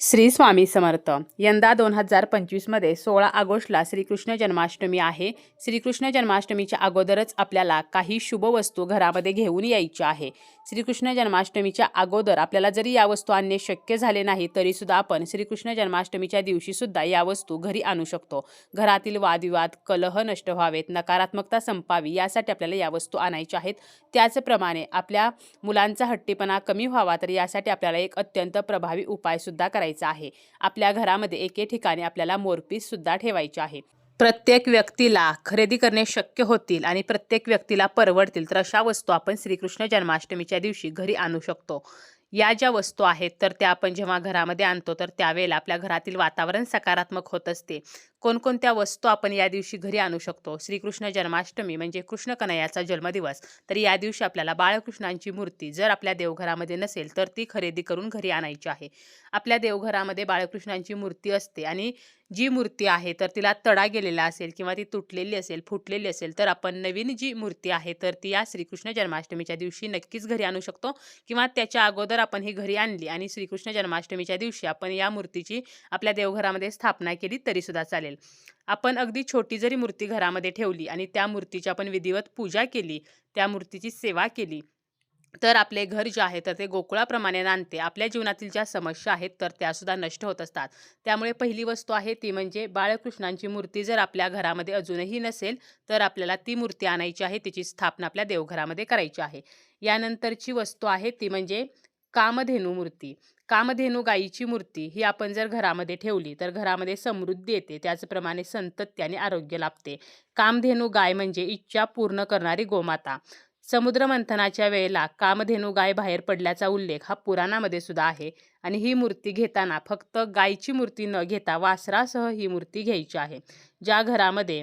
श्री स्वामी समर्थ. यंदा दोन हजार पंचवीसमध्ये सोळा ऑगस्टला श्रीकृष्ण जन्माष्टमी आहे. श्रीकृष्ण जन्माष्टमीच्या अगोदरच आपल्याला काही शुभ वस्तू घरामध्ये घेऊन यायच्या आहे. श्रीकृष्ण जन्माष्टमीच्या अगोदर आपल्याला जरी या वस्तू आणणे शक्य झाले नाही तरीसुद्धा आपण श्रीकृष्ण जन्माष्टमीच्या दिवशीसुद्धा या वस्तू घरी आणू शकतो. घरातील वादविवाद कलह नष्ट व्हावेत नकारात्मकता संपावी यासाठी आपल्याला या वस्तू आणायच्या आहेत. त्याचप्रमाणे आपल्या मुलांचा हट्टीपणा कमी व्हावा तर यासाठी आपल्याला एक अत्यंत प्रभावी उपायसुद्धा करायचा आहे. आपल्या घरामध्ये एके ठिकाणी आपल्याला मोरपीससुद्धा ठेवायचे आहे. प्रत्येक व्यक्तीला खरेदी करणे शक्य होतील आणि प्रत्येक व्यक्तीला परवडतील तर अशा वस्तू आपण श्रीकृष्ण जन्माष्टमीच्या दिवशी घरी आणू शकतो. या ज्या वस्तू आहेत तर त्या आपण जेव्हा घरामध्ये आणतो तर त्यावेळेला आपल्या घरातील वातावरण सकारात्मक होत असते. कोणकोणत्या वस्तू आपण या दिवशी घरी आणू शकतो? श्रीकृष्ण जन्माष्टमी म्हणजे कृष्ण कन्हैयाचा जन्मदिवस. तर या दिवशी आपल्याला बाळकृष्णांची मूर्ती जर आपल्या देवघरामध्ये नसेल तर ती खरेदी करून घरी आणायची आहे. आपल्या देवघरामध्ये बाळकृष्णांची मूर्ती असते आणि जी मूर्ती आहे तर तिला तडा गेलेला असेल किंवा ती तुटलेली असेल फुटलेली असेल तर आपण नवीन जी मूर्ती आहे तर ती या श्रीकृष्ण जन्माष्टमीच्या दिवशी नक्कीच घरी आणू शकतो. किंवा त्याच्या अगोदर आपण ही घरी आणली आणि श्रीकृष्ण जन्माष्टमीच्या दिवशी आपण या मूर्तीची आपल्या देवघरामध्ये स्थापना केली तरीसुद्धा चालेल. आपण अगदी छोटी जरी मूर्ती घरामध्ये ठेवली आणि त्या मूर्तीची आपण विधिवत पूजा केली त्या मूर्तीची सेवा केली तर आपले घर जे आहे तर ते गोकुळाप्रमाणे नांदते. आपल्या जीवनातील ज्या समस्या आहेत तर त्यासुद्धा नष्ट होत असतात. त्यामुळे पहिली वस्तू आहे ती म्हणजे बाळकृष्णांची मूर्ती जर आपल्या घरामध्ये अजूनही नसेल तर आपल्याला ती मूर्ती आणायची आहे तिची स्थापना आपल्या देवघरामध्ये करायची आहे. यानंतरची वस्तू आहे ती म्हणजे कामधेनू मूर्ती. कामधेनू गायीची मूर्ती ही आपण जर घरामध्ये ठेवली तर घरामध्ये समृद्धी येते. त्याचप्रमाणे संतत्य आणि आरोग्य लाभते. कामधेनू गाय म्हणजे इच्छा पूर्ण करणारी गोमाता. समुद्र मंथनाच्या वेळेला कामधेनू गाय बाहेर पडल्याचा उल्लेख हा पुराणामध्ये सुद्धा आहे. आणि ही मूर्ती घेताना फक्त गायची मूर्ती न घेता वासरासह ही मूर्ती घ्यायची आहे. ज्या घरामध्ये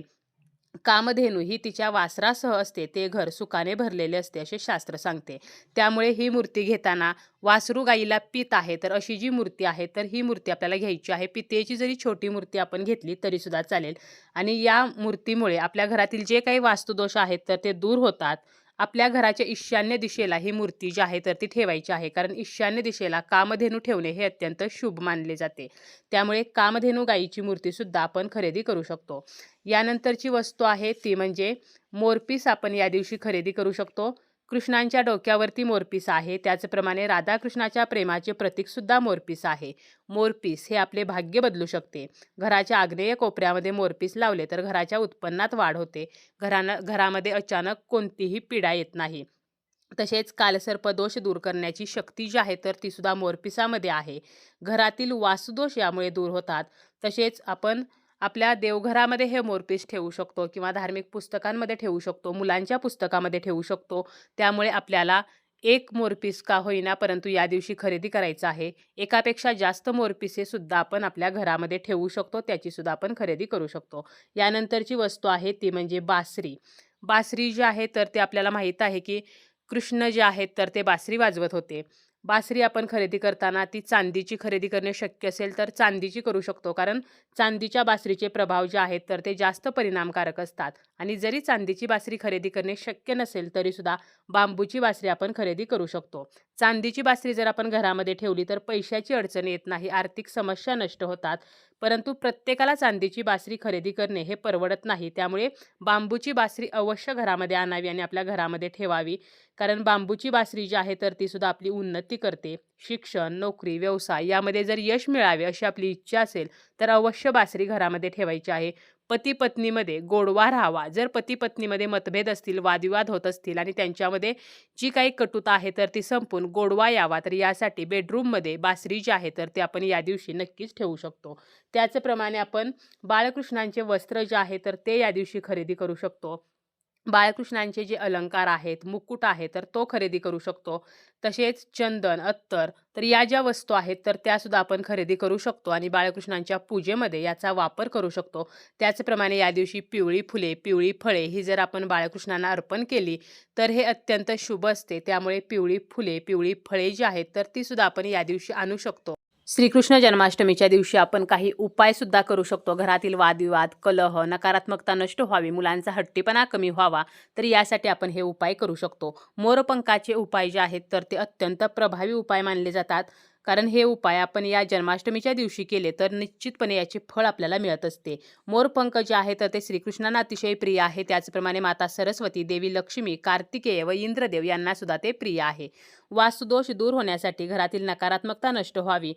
कामधेनू ही तिच्या वासरासह असते ते घर सुखाने भरलेले असते असे शास्त्र सांगते. त्यामुळे ही मूर्ती घेताना वासरू गाईला पित आहे तर अशी जी मूर्ती आहे तर ही मूर्ती आपल्याला घ्यायची आहे. पितेची जरी छोटी मूर्ती आपण घेतली तरीसुद्धा चालेल. आणि या मूर्तीमुळे आपल्या घरातील जे काही वास्तुदोष आहेत तर ते दूर होतात. आपल्या घराच्या ईशान्य दिशेला ही मूर्ती जी आहे तर ती ठेवायची आहे. कारण ईशान्य दिशेला कामधेनू ठेवणे हे अत्यंत शुभ मानले जाते. त्यामुळे कामधेनू गायीची मूर्तीसुद्धा आपण खरेदी करू शकतो. यानंतरची वस्तू आहे ती म्हणजे मोरपीस आपण या दिवशी खरेदी करू शकतो. कृष्णांच्या डोक्यावरती मोरपीस आहे. त्याचप्रमाणे राधाकृष्णाच्या प्रेमाचे प्रतीकसुद्धा मोरपीस आहे. मोरपीस हे आपले भाग्य बदलू शकते. घराच्या आग्नेय कोपऱ्यामध्ये मोरपीस लावले तर घराच्या उत्पन्नात वाढ होते. घरानं घरामध्ये अचानक कोणतीही पीडा येत नाही. तसेच कालसर्पदोष दूर करण्याची शक्ती जी आहे तर तीसुद्धा मोरपिसामध्ये आहे. घरातील वासुदोष यामुळे दूर होतात. तसेच आपण आपल्या देवघरामध्ये हे मोरपीस ठेवू शकतो किंवा धार्मिक पुस्तकांमध्ये ठेवू शकतो मुलांच्या पुस्तकामध्ये ठेवू शकतो. त्यामुळे आपल्याला एक मोरपीस का होईना परंतु या दिवशी खरेदी करायचं आहे. एकापेक्षा जास्त मोरपिसे सुद्धा आपण आपल्या घरामध्ये ठेवू शकतो त्याची सुद्धा आपण खरेदी करू शकतो. यानंतरची वस्तू आहे ती म्हणजे बासरी. बासरी जी आहे तर ते आपल्याला माहीत आहे की कृष्ण जे आहेत तर ते बासरी वाजवत होते. बासरी आपण खरेदी करताना ती चांदीची खरेदी करणे शक्य असेल तर चांदीची करू शकतो. कारण चांदीच्या बासरीचे प्रभाव जे आहेत तर ते जास्त परिणामकारक असतात. आणि जरी चांदीची बासरी खरेदी करणे शक्य नसेल तरीसुद्धा बांबूची बासरी आपण खरेदी करू शकतो. चांदीची बासरी जर आपण घरामध्ये ठेवली तर पैशाची अडचण येत नाही. आर्थिक समस्या नष्ट होतात. परंतु प्रत्येकाला चांदीची बासरी खरेदी करणे हे परवडत नाही. त्यामुळे बांबूची बासरी अवश्य घरामध्ये आणावी आणि आपल्या घरामध्ये ठेवावी. कारण बांबूची बासरी जी आहे तर ती सुद्धा आपली उन्नती करते. शिक्षण नोकरी व्यवसाय यामध्ये जर यश मिळावे अशी आपली इच्छा असेल तर अवश्य बासरी घरामध्ये ठेवायची आहे. पती पत्नीमध्ये गोडवा राहावा. जर पती पत्नीमध्ये मतभेद असतील वादविवाद होत असतील आणि त्यांच्यामध्ये जी काही कटुता आहे तर ती संपून गोडवा यावा. तर यासाठी बेडरूममध्ये बासरी जी आहे तर ते आपण या दिवशी नक्कीच ठेवू शकतो. त्याचप्रमाणे आपण बाळकृष्णांचे वस्त्र जे आहे तर ते या दिवशी खरेदी करू शकतो. बाळकृष्णांचे जे अलंकार आहेत मुकुट आहे तर तो खरेदी करू शकतो. तसेच चंदन अत्तर तर या ज्या वस्तू आहेत तर त्यासुद्धा आपण खरेदी करू शकतो आणि बाळकृष्णांच्या पूजेमध्ये याचा वापर करू शकतो. त्याचप्रमाणे या दिवशी पिवळी फुले पिवळी फळे ही जर आपण बाळकृष्णांना अर्पण केली तर हे अत्यंत शुभ असते. त्यामुळे पिवळी फुले पिवळी फळे जी आहेत तर तीसुद्धा आपण या दिवशी आणू शकतो. श्रीकृष्ण जन्माष्टमीच्या दिवशी आपण काही उपायसुद्धा करू शकतो. घरातील वादविवाद कलह नकारात्मकता नष्ट व्हावी मुलांचा हट्टीपणा कमी व्हावा तर यासाठी आपण हे उपाय करू शकतो. मोरपंखाचे उपाय जे आहेत तर ते अत्यंत प्रभावी उपाय मानले जातात. कारण हे उपाय आपण या जन्माष्टमीच्या दिवशी केले तर निश्चितपणे याचे फळ आपल्याला मिळत असते. मोरपंख जे आहे तर ते श्रीकृष्णांना अतिशय प्रिय आहे. त्याचप्रमाणे माता सरस्वती देवी लक्ष्मी कार्तिकेय व इंद्रदेव यांना सुद्धा ते प्रिय आहे. वास्तुदोष दूर होण्यासाठी घरातील नकारात्मकता नष्ट व्हावी.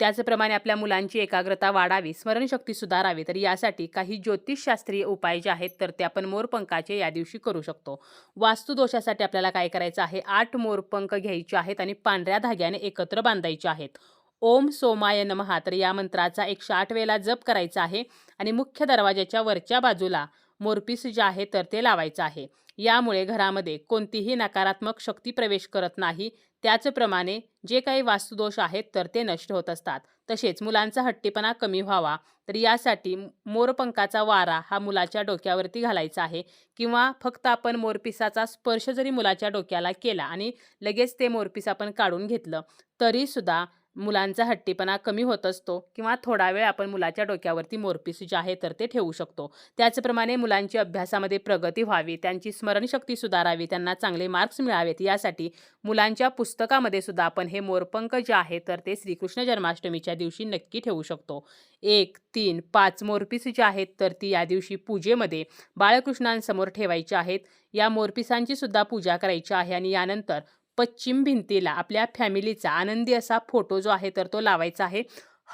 त्याचप्रमाणे आपल्या मुलांची एकाग्रता वाढावी स्मरणशक्ती सुधारावी तर यासाठी काही ज्योतिषशास्त्रीय उपाय जे आहेत तर ते आपण मोरपंखाचे या दिवशी करू शकतो. वास्तुदोषासाठी आपल्याला काय करायचं आहे? आठ मोरपंख घ्यायचे आहेत आणि पांढऱ्या धाग्याने एकत्र बांधायचे आहेत. ओम सोमाय नमहा तर या मंत्राचा एकशे आठ वेळेला जप करायचा आहे आणि मुख्य दरवाजाच्या वरच्या बाजूला मोरपीस जे आहे तर ते लावायचं आहे. यामुळे घरामध्ये कोणतीही नकारात्मक शक्ती प्रवेश करत नाही. त्याचप्रमाणे जे काही वास्तुदोष आहेत तर ते नष्ट होत असतात. तसेच मुलांचा हट्टीपणा कमी व्हावा तर यासाठी मोरपंखाचा वारा हा मुलाच्या डोक्यावरती घालायचा आहे किंवा फक्त आपण मोरपिसाचा स्पर्श जरी मुलाच्या डोक्याला केला आणि लगेच ते मोरपीस आपण काढून घेतलं तरीसुद्धा मुलांचा हट्टीपणा कमी होत असतो किंवा थोडा वेळ आपण मुलाच्या डोक्यावरती मोरपीस जे आहे तर ते ठेवू शकतो. त्याचप्रमाणे मुलांची अभ्यासामध्ये प्रगती व्हावी त्यांची स्मरणशक्ती सुधारावी त्यांना चांगले मार्क्स मिळावेत यासाठी मुलांच्या पुस्तकामध्ये सुद्धा आपण हे मोरपंख जे आहे तर ते श्रीकृष्ण जन्माष्टमीच्या दिवशी नक्की ठेवू शकतो. एक तीन पाच मोरपीस जे आहेत तर ती या दिवशी पूजेमध्ये बाळकृष्णांसमोर ठेवायची आहेत. या मोरपिसांची सुद्धा पूजा करायची आहे आणि यानंतर पश्चिम भिंतीला आपल्या फॅमिलीचा आनंदी असा फोटो जो आहे तर तो लावायचा आहे.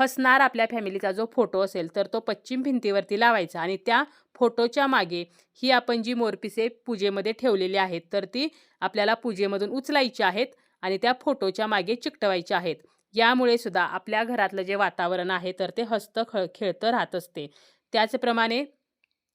हसणार आपल्या फॅमिलीचा जो फोटो असेल तर तो पश्चिम भिंतीवरती लावायचा. आणि त्या फोटोच्या मागे ही आपण जी मोरपिसे पूजेमध्ये ठेवलेली आहेत तर ती आपल्याला पूजेमधून उचलायची आहेत आणि त्या फोटोच्या मागे चिकटवायच्या आहेत. यामुळे सुद्धा आपल्या घरातलं जे वातावरण आहे तर ते हस्त ख खेळतं राहत असते. त्याचप्रमाणे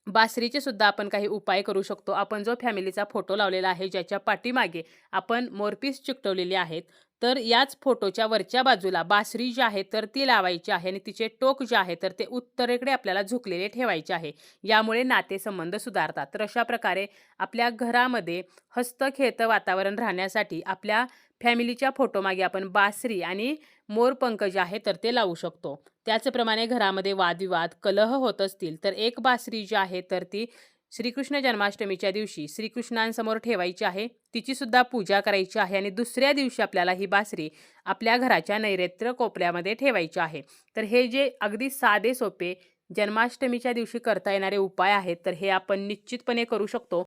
बासरीचे सुद्धा आपण काही उपाय करू शकतो. आपण जो फॅमिलीचा फोटो लावलेला आहे ज्याच्या पाठीमागे आपण मोरपीस चिकटवलेले आहेत तर याच फोटोच्या वरच्या बाजूला बासरी जी आहे तर ती लावायची आहे आणि तिचे टोक जे आहे तर ते उत्तरेकडे आपल्याला झुकलेले ठेवायचे आहे. यामुळे नातेसंबंध सुधारतात. तर अशा प्रकारे आपल्या घरामध्ये हस्तखेत वातावरण राहण्यासाठी आपल्या फॅमिलीच्या फोटोमागे आपण बासरी आणि मोरपंख जे आहे तर ते लावू शकतो. त्याचप्रमाणे घरामध्ये वादविवाद कलह होत असतील तर एक बासरी जी आहे तर ती श्रीकृष्ण जन्माष्टमीच्या दिवशी श्रीकृष्णांसमोर ठेवायची आहे. तिचीसुद्धा पूजा करायची आहे आणि दुसऱ्या दिवशी आपल्याला ही बासरी आपल्या घराच्या नैऋत्य कोपऱ्यामध्ये ठेवायची आहे. तर हे जे अगदी साधे सोपे जन्माष्टमीच्या दिवशी करता येणारे उपाय आहेत तर हे आपण निश्चितपणे करू शकतो.